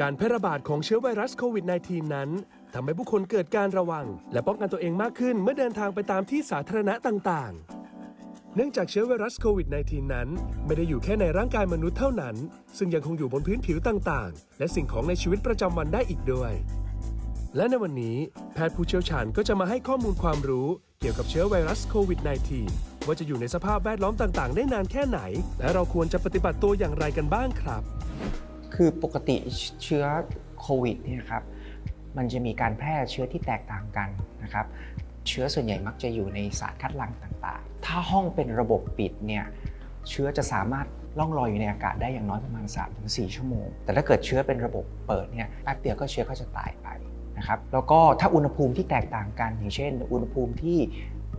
การแพร่ระบาดของเชื้อไวรัสโควิด -19 นั้นทำให้ผู้คนเกิดการระวัง และป้องกันตัวเองมากขึ้นเมื่อเดินทางไปตามที่สาธารณะต่างๆ เนื่องจากเชื้อไวรัสโควิด -19 นั้น ไม่ได้อยู่แค่ในร่างกายมนุษย์เท่านั้น ซึ่งยังคงอยู่บนพื้นผิวต่างๆ และสิ่งของในชีวิตประจำวันได้อีกด้วย และในวันนี้แพทย์ผู้เชี่ยวชาญก็จะมาให้ข้อมูลความรู้เกี่ยวกับเชื้อไวรัสโควิด -19 ว่าจะอยู่ในสภาพแวดล้อมต่างๆ ได้นานแค่ไหน และเราควรจะปฏิบัติตัวอย่างไรกันบ้างครับ คือปกติเชื้อโควิดเนี่ยครับมันจะมีการแพร่เชื้อที่แตกต่างกันนะครับ เชื้อส่วนใหญ่มักจะอยู่ในสารคัดหลั่งต่างๆ ถ้าห้องเป็นระบบปิดเนี่ยเชื้อจะสามารถล่องลอยอยู่ในอากาศได้อย่างน้อยประมาณ 3-4 ชั่วโมง แต่ถ้าเกิดเชื้อเป็นระบบเปิดเนี่ยแป๊บเดียวก็เชื้อก็จะตายไปนะครับ แล้วก็ถ้าอุณหภูมิที่แตกต่างกันอย่างเช่น อุณหภูมิที่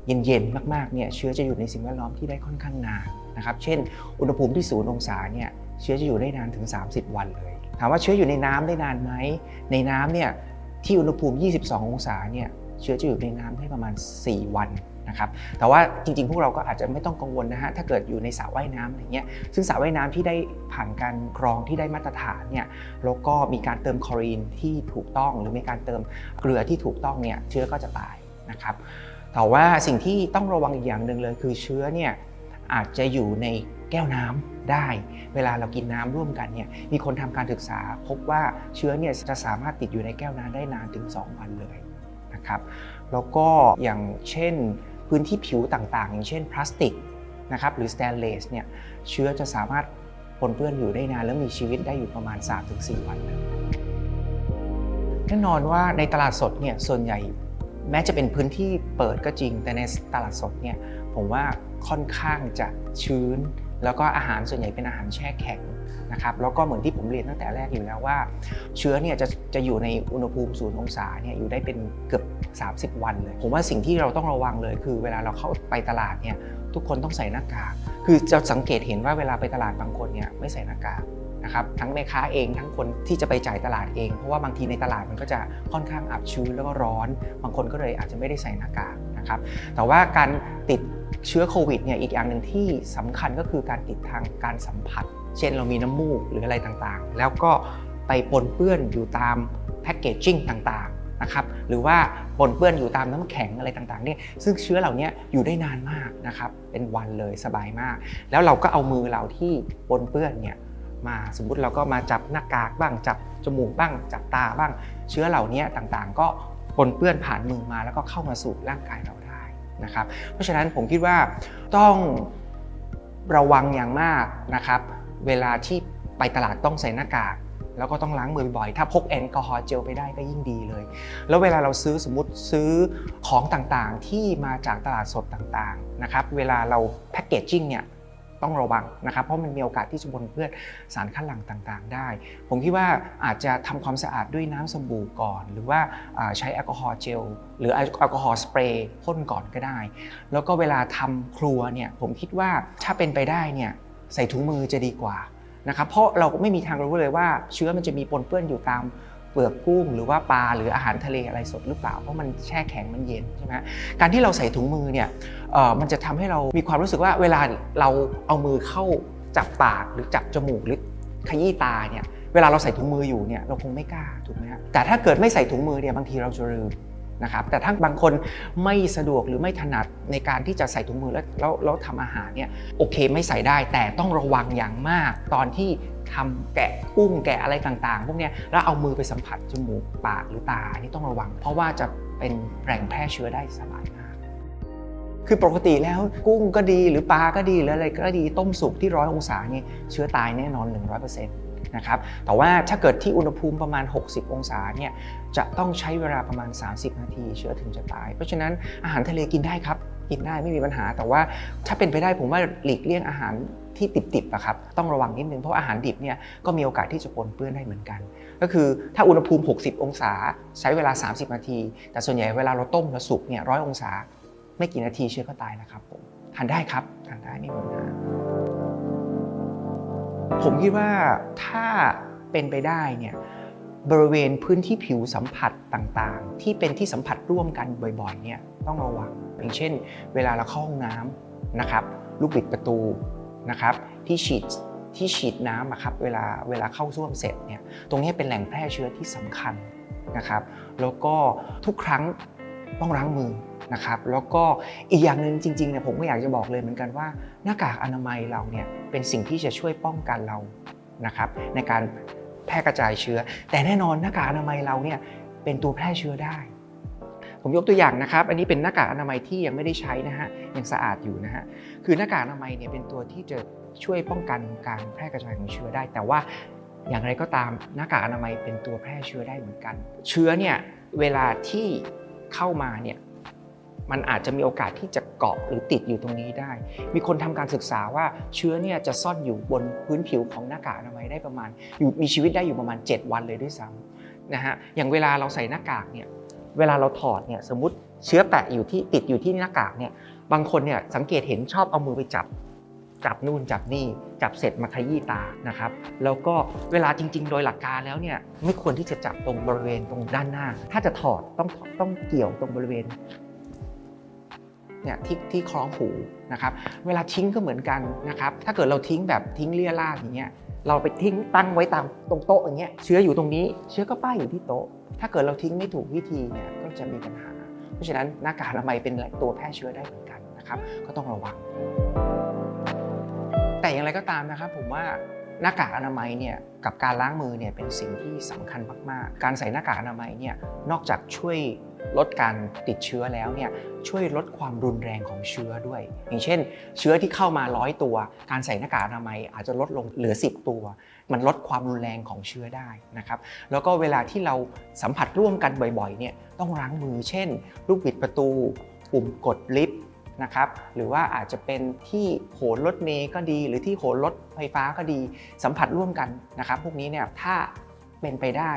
เย็นๆมากๆเนี่ยเชื้อจะอยู่ในสิ่งแวดล้อมที่ได้ค่อนข้างนานนะครับ เช่น อุณหภูมิที่ศูนย์องศาเนี่ย เชื้อจะอยู่ได้นานถึง 30 วันเลย ถามว่าเชื้ออยู่ในน้ำได้นานไหม ในน้ำเนี่ยที่อุณหภูมิ 22 องศาเนี่ยเชื้อจะอยู่ในน้ำได้ประมาณ 4 วันนะครับ แต่ว่าจริง ๆ พวกเราก็อาจจะไม่ต้องกังวลนะฮะ ถ้าเกิดอยู่ในสระว่ายน้ำอะไรเงี้ย ซึ่งสระว่ายน้ำที่ได้ผ่านการกรองที่ได้มาตรฐานเนี่ย แล้วก็มีการเติมคลอรีนที่ถูกต้อง หรือมีการเติมเกลือที่ถูกต้องเนี่ย เชื้อก็จะตายนะครับ แต่ว่าสิ่งที่ต้องระวังอีกอย่างหนึ่งเลยคือเชื้อเนี่ยอาจจะอยู่ใน แก้วน้ำได้ เวลาเรากินน้ำร่วมกันเนี่ยมีคนทำการศึกษา พบว่าเชื้อเนี่ยจะสามารถติดอยู่ในแก้วน้ำได้นานถึง 2 วันเลยนะครับแล้วก็อย่างเช่นพื้นที่ผิวต่างๆ อย่างเช่นพลาสติกนะครับหรือสแตนเลสเนี่ยเชื้อจะสามารถปนเปื้อนอยู่ได้นานแล้วมีชีวิตได้อยู่ประมาณ 3-4 วันเลยแน่นอนว่าในตลาดสดเนี่ยส่วนใหญ่แม้จะเป็นพื้นที่เปิดก็จริง แต่ในตลาดสดเนี่ยผมว่าค่อนข้างจะชื้น แล้วก็อาหารส่วนใหญ่เป็นอาหารแช่แข็งนะครับแล้วก็เหมือนที่ผมเรียนตั้งแต่แรกอยู่แล้วว่า เชื้อเนี่ยจะจะอยู่ในอุณหภูมิศูนย์องศาเนี่ยอยู่ได้เป็นเกือบ 30 วันเลย ผมว่าสิ่งที่เราต้องระวังเลย คือเวลาเราเข้าไปตลาดเนี่ยทุกคนต้องใส่หน้ากาก คือจะสังเกตเห็นว่าเวลาไปตลาดบางคนเนี่ยไม่ใส่หน้ากากนะครับทั้งแม่ค้าเองทั้งคนที่จะไปจ่ายตลาดเอง เพราะว่าบางทีในตลาดมันก็จะค่อนข้างอับชื้นแล้วก็ร้อน บางคนก็เลยอาจจะไม่ได้ใส่หน้ากากนะครับแต่ว่าการติด เชื้อโควิดเนี่ยอีกอย่างหนึ่งที่สำคัญก็คือการติดทางการสัมผัส เช่นเรามีน้ำมูกหรืออะไรต่างๆ แล้วก็ไปปนเปื้อนอยู่ตามแพคเกจจิ้งต่างๆนะครับหรือว่าปนเปื้อนอยู่ตามน้ำแข็งอะไรต่างๆเนี่ยซึ่งเชื้อเหล่านี้อยู่ได้นานมากนะครับเป็นวันเลยสบายมาก แล้วเราก็เอามือเราที่ปนเปื้อนเนี่ยมาสมมุติเราก็มาจับหน้ากากบ้างจับจมูกบ้างจับตาบ้าง เชื้อเหล่านี้ต่างๆ ก็ปนเปื้อนผ่านมือมาแล้วก็เข้ามาสู่ร่างกายเราได้ นะครับ เพราะฉะนั้นผมคิดว่าต้องระวังอย่างมากนะครับ เวลาที่ไปตลาดต้องใส่หน้ากากแล้วก็ต้องล้างมือบ่อยๆ ถ้าพกแอลกอฮอล์เจลไปได้ก็ยิ่งดีเลย แล้วเวลาเราซื้อสมมติซื้อของต่างๆ ที่มาจากตลาดสดต่างๆ นะครับ เวลาเราแพคเกจจิ้งเนี่ย ต้องระวังนะครับ เพราะมันมีโอกาสที่จะปนเปื้อนสารคัดหลั่งต่างๆ ได้ ผมคิดว่าอาจจะทำความสะอาดด้วยน้ำสบู่ก่อน หรือว่าใช้แอลกอฮอล์เจลหรือแอลกอฮอล์สเปรย์พ่นก่อนก็ได้ แล้วก็เวลาทำครัวเนี่ยผมคิดว่าถ้าเป็นไปได้เนี่ยใส่ถุงมือจะดีกว่านะครับเพราะเราก็ไม่มีทางรู้เลยว่าเชื้อมันจะมีปนเปื้อนอยู่ตาม เปลือกกุ้งหรือว่าปลาหรืออาหารทะเลอะไรสดหรือเปล่าเพราะมันแช่แข็งมันเย็นใช่ไหมการที่เราใส่ถุงมือเนี่ยมันจะทำให้เรามีความรู้สึกว่าเวลาเราเอามือเข้าจับปากหรือจับจมูกหรือขยี้ตาเนี่ยเวลาเราใส่ถุงมืออยู่เนี่ยเราคงไม่กล้าถูกไหมฮะแต่ถ้าเกิดไม่ใส่ถุงมือเนี่ยบางทีเราจะลืม นะครับแต่ถ้าบางคนไม่สะดวกหรือไม่ถนัดในการที่จะใส่ถุงมือแล้วแล้วแล้วทำอาหารเนี่ยโอเคไม่ใส่ได้แต่ต้องระวังอย่างมาก ตอนที่ทำแกะกุ้งแกะอะไรต่างๆ พวกเนี้ยแล้วเอามือไปสัมผัสจมูกปากหรือตาอันนี้ต้องระวัง เพราะว่าจะเป็นแหล่งแพร่เชื้อได้สบายมากคือปกติแล้วกุ้งก็ดีหรือปลาก็ดีหรืออะไรก็ดีต้มสุกที่ร้อยองศาเนี่ยเชื้อตายแน่นอน 100% นะครับ แต่ว่าถ้าเกิดที่อุณหภูมิประมาณ 60 องศาเนี่ยจะต้องใช้เวลาประมาณ 30 นาที เชื้อถึงจะตาย เพราะฉะนั้นอาหารทะเลกินได้ครับ กินได้ไม่มีปัญหา แต่ว่าถ้าเป็นไปได้ผมว่าหลีกเลี่ยงอาหารที่ดิบๆอะครับต้องระวังนิดนึงเพราะอาหารดิบเนี่ยก็มีโอกาสที่จะปนเปื้อนได้เหมือนกัน ก็คือถ้าอุณหภูมิ 60 องศาใช้เวลา 30 นาที แต่ส่วนใหญ่เวลาเราต้มแล้วสุกเนี่ยร้อยองศา ไม่กี่นาทีเชื้อก็ตายนะครับผมทานได้ครับทานได้ไม่มีปัญหา ผมคิดว่าถ้าเป็นไปได้เนี่ยบริเวณพื้นที่ผิวสัมผัสต่างๆ ที่เป็นที่สัมผัสร่วมกันบ่อยๆเนี่ยต้องระวังอย่างเช่น เวลาเราเข้าห้องน้ำนะครับลูกบิดประตูนะครับที่ฉีดที่ฉีดน้ำอะครับเวลาเวลาเข้าส้วมเสร็จเนี่ยตรงนี้เป็นแหล่งแพร่เชื้อที่สำคัญนะครับแล้วก็ทุกครั้ง ต้องล้างมือนะครับแล้วก็อีกอย่างหนึ่งจริงๆเนี่ยผมก็อยากจะบอกเลยเหมือนกันว่าหน้ากากอนามัยเราเนี่ยเป็นสิ่งที่จะช่วยป้องกันเรานะครับในการแพร่กระจายเชื้อ แต่แน่นอนหน้ากากอนามัยเราเนี่ยเป็นตัวแพร่เชื้อได้ ผมยกตัวอย่างนะครับ อันนี้เป็นหน้ากากอนามัยที่ยังไม่ได้ใช้นะฮะยังสะอาดอยู่นะฮะคือหน้ากากอนามัยเนี่ยเป็นตัวที่จะช่วยป้องกันการแพร่กระจายของเชื้อได้ แต่ว่าอย่างไรก็ตามหน้ากากอนามัยเป็นตัวแพร่เชื้อได้เหมือนกัน เชื้อเนี่ยเวลาที่ เข้ามาเนี่ยมันอาจจะมีโอกาสที่จะเกาะหรือติดอยู่ตรงนี้ได้ มีคนทำการศึกษาว่าเชื้อเนี่ยจะซ่อนอยู่บนพื้นผิวของหน้ากากอนามัยได้ประมาณอยู่มีชีวิตได้อยู่ประมาณ 7 วันเลยด้วยซ้ำนะฮะอย่างเวลาเราใส่หน้ากากเนี่ยเวลาเราถอดเนี่ยสมมติเชื้อแปะอยู่ที่ติดอยู่ที่หน้ากากเนี่ยบางคนเนี่ยสังเกตเห็นชอบเอามือไปจับ จับนู่นจับนี่จับเสร็จมาขยี้ตานะครับแล้วก็เวลาจริง ๆ โดยหลักการแล้วเนี่ยไม่ควรที่จะจับตรงบริเวณตรงด้านหน้า ถ้าจะถอดต้องต้องเกี่ยวตรงบริเวณเนี่ยที่ที่คล้องหูนะครับเวลาทิ้งก็เหมือนกันนะครับถ้าเกิดเราทิ้งแบบทิ้งเลี่ยราดอย่างเงี้ยเราไปทิ้งตั้งไว้ตามตรงโต๊ะอย่างเงี้ยเชื้ออยู่ตรงนี้ เชื้อก็ป้ายอยู่ที่โต๊ะ ถ้าเกิดเราทิ้งไม่ถูกวิธีเนี่ยก็จะมีปัญหา เพราะฉะนั้นหน้ากากอนามัยเป็นแหล่งตัวแพร่เชื้อได้เหมือนกันนะครับก็ต้องระวัง แต่อย่างไรก็ตามนะครับผมว่าหน้ากากอนามัยเนี่ยกับการล้างมือเนี่ยเป็นสิ่งที่สำคัญมากๆ การใส่หน้ากากอนามัยเนี่ยนอกจากช่วยลดการติดเชื้อแล้วเนี่ยช่วยลดความรุนแรงของเชื้อด้วย อย่างเช่น เชื้อที่เข้ามาร้อยตัว การใส่หน้ากากอนามัยอาจจะลดลงเหลือ 10 ตัว มันลดความรุนแรงของเชื้อได้นะครับแล้วก็เวลาที่เราสัมผัสร่วมกันบ่อยๆเนี่ยต้องล้างมือ เช่น ลูกบิดประตู ปุ่มกดลิฟต์ นะครับหรือว่าอาจจะเป็นที่โหนรถเมย์ก็ดี หรือที่โหนรถไฟฟ้าก็ดี สัมผัสร่วมกันนะครับ พวกนี้เนี่ยถ้าเป็นไปได้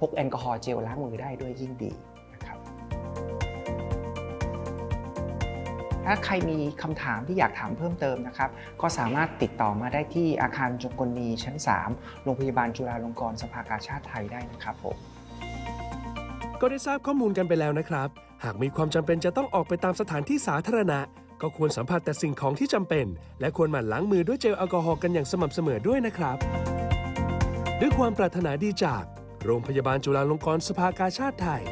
พกแอลกอฮอล์เจลล้างมือได้ด้วยยิ่งดีนะครับถ้าใครมีคำถามที่อยากถามเพิ่มเติมนะครับ ก็สามารถติดต่อมาได้ที่อาคารจงกลนีชั้น 3 โรงพยาบาลจุฬาลงกรณ์สภากาชาติไทยได้นะครับผม ก็ได้ทราบข้อมูลกันไปแล้วนะครับ หากมีความจำเป็นจะต้องออกไปตามสถานที่สาธารณะ ก็ควรสัมผัสแต่สิ่งของที่จำเป็น และควรหมั่นล้างมือด้วยเจลแอลกอฮอล์กันอย่างสม่ำเสมอด้วยนะครับ ด้วยความปรารถนาดีจาก โรงพยาบาลจุฬาลงกรณ์สภากาชาติไทย